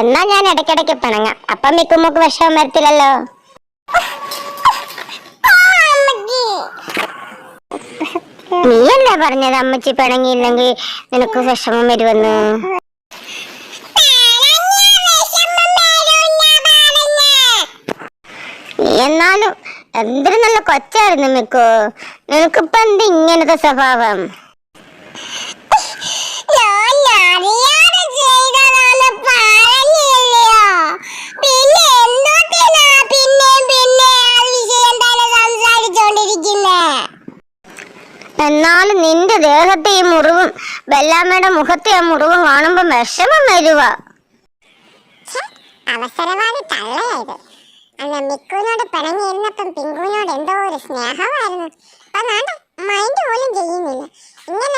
എന്നാ ഞാൻ ഇടയ്ക്കിടയ്ക്ക് പിണങ്ങാം. അപ്പം മിക്കുമ്മക്ക് വിഷമം വരത്തില്ലല്ലോ. നീയല്ലേ പറഞ്ഞത് അമ്മച്ചി പിണങ്ങിയില്ലെങ്കിൽ നിനക്ക് വിഷമം വരുമെന്ന്? എന്നാലും എന്തൊരു നല്ല കൊച്ചായിരുന്നു മിക്കു. നിനക്കിപ്പോ എന്ത് ഇങ്ങനത്തെ സ്വഭാവം? എന്നാലും നിന്റെ ദേഹത്തെ ഈ മുറിവും ബെല്ലാമ്മയുടെ മുഖത്തെ ആ മുറിവും കാണുമ്പോ വിഷമം വരുക അവസരവാദി എന്തോ ഒരു സ്നേഹമായിരുന്നു. മൈൻഡ് പോലും ഇങ്ങനെ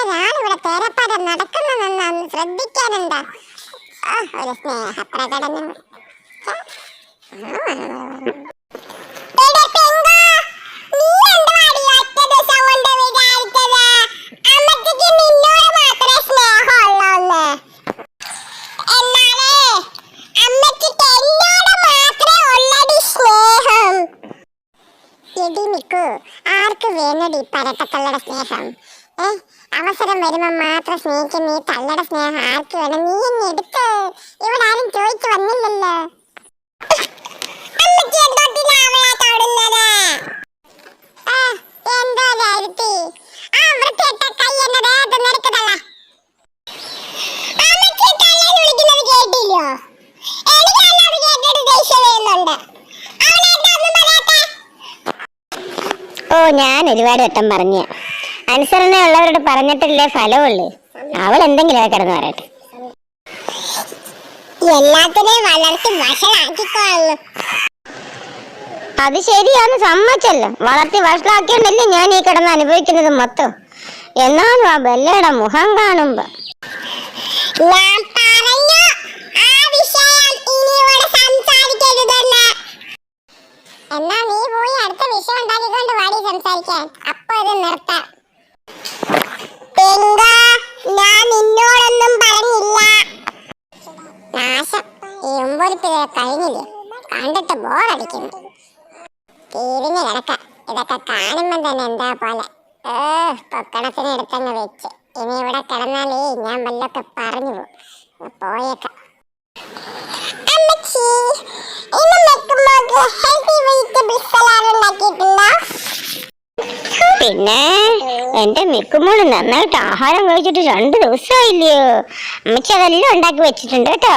ഒരു സ്നേഹപ്രകടനം. ഈ പരട്ടത്തള്ളയുടെ സ്നേഹം? ഏ അവസരം വരുമ്പോ മാത്രം സ്നേഹിക്കുന്ന ഈ തള്ളട സ്നേഹം ആർക്ക് വേണം? നീ എന്നെ എടുത്ത്? ഇവിടെ ആരും ചോദിച്ചു വന്നില്ലല്ലോ. ഓ ഞാൻ ഒരുപാട് വട്ടം പറഞ്ഞ. അനുസരണയുള്ളവരോട് പറഞ്ഞിട്ടില്ലേ ഫലമുള്ളൂ അവൾ എന്തെങ്കിലും കിടന്ന് പറയട്ടെ. എല്ലാത്തിനെയും വളർത്തി അത് ശരിയാന്ന് സമ്മതിച്ചല്ലോ. വളർത്തി വഷളാക്കിയോണ്ടല്ലേ ഞാൻ ഈ കിടന്ന് അനുഭവിക്കുന്നത് മൊത്തം. എന്നാലും ആ ബെല്ലയുടെ മുഖം കാണുമ്പോ. ഞാൻ സംസാരിക്കാൻ അപ്പൊ ഇത് നിർത്താം. ഞാൻ നിന്നോടൊന്നും പറഞ്ഞില്ല. നാശം. ഈ ഉമ്പൊരിപ്പ് ഇത് കഴിഞ്ഞില്ലേ? കണ്ടിട്ട് ബോറടിക്കുന്നു. തീരിഞ്ഞ് കിടക്ക. ഇതൊക്കെ കാണുമ്പം തന്നെ എന്താ പോലെ? ഏ പൊക്കണത്തിന് എടുത്തങ്ങ് വെച്ച്. ഇനി ഇവിടെ കിടന്നാലേ ഞാൻ വല്ലൊക്കെ പറഞ്ഞു പോകും. പോയേക്കാം. അമ്മച്ചി ഇന്ന് മെക്കുമ്പോക്ക് ഹെൽത്തി വെജിറ്റബിൾ സലാഡ് ഉണ്ടാക്കിയിട്ടുണ്ടോ? പിന്നെ എന്റെ മിക്കുമോൾ നന്നായിട്ട് ആഹാരം കഴിച്ചിട്ട് രണ്ട് ദിവസമായില്ലയോ അമ്മച്ചി അതെല്ലാം ഉണ്ടാക്കി വെച്ചിട്ടുണ്ട് കേട്ടോ.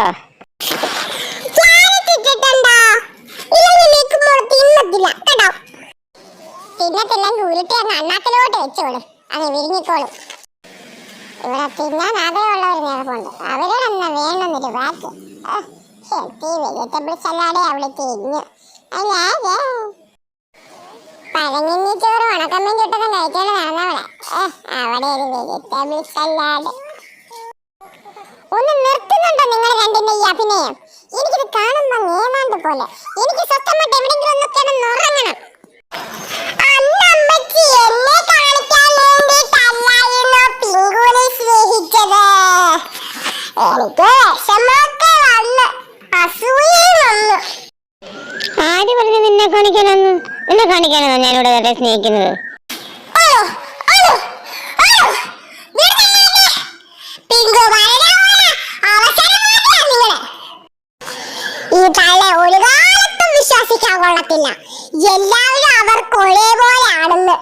ഇവിടെ തിന്നാൻ അതേയുള്ളവർ നേർപ്പുണ്ട് അവരോടെന്നാ വേണമെന്നൊരു വാക്ക്? വെജിറ്റബിൾ സലാഡേ അവിടെ അല്ലാതെ പഴങ്ങിഞ്ഞി ചോറ് ഉണക്കമ്മയും ചുട്ടൊക്കെ കഴിക്കാതെ നടന്നവളെ അവിടെ ഒരു വെജിറ്റബിൾ സലാഡ് ഒന്ന് നിർത്തുന്നുണ്ടോ നിങ്ങൾ രണ്ടിന്റെ ഈ അഭിനയം? എനിക്കിത് കാണുമ്പോ നേമാണ്ട് പോലെ. എനിക്ക് സ്വസ്ഥമായിട്ട് എവിടെയെങ്കിലും ഒന്ന് കിടന്ന് ഉറങ്ങണം. എനിക്ക് വിഷമമൊക്കെ വന്ന്. അസൂയയും വന്നു. ആര് പറഞ്ഞു നിന്നെ കാണിക്കാനെന്ന്? നിന്നെ കാണിക്കാനാണോ ഞാനിവിടെ വരെ സ്നേഹിക്കുന്നത്. ഈ ഒരു കാലത്തും വിശ്വസിക്കാൻ കൊള്ളത്തില്ല. എല്ലാവരും അവർക്ക് ഒരേപോലെ ആണെന്ന്.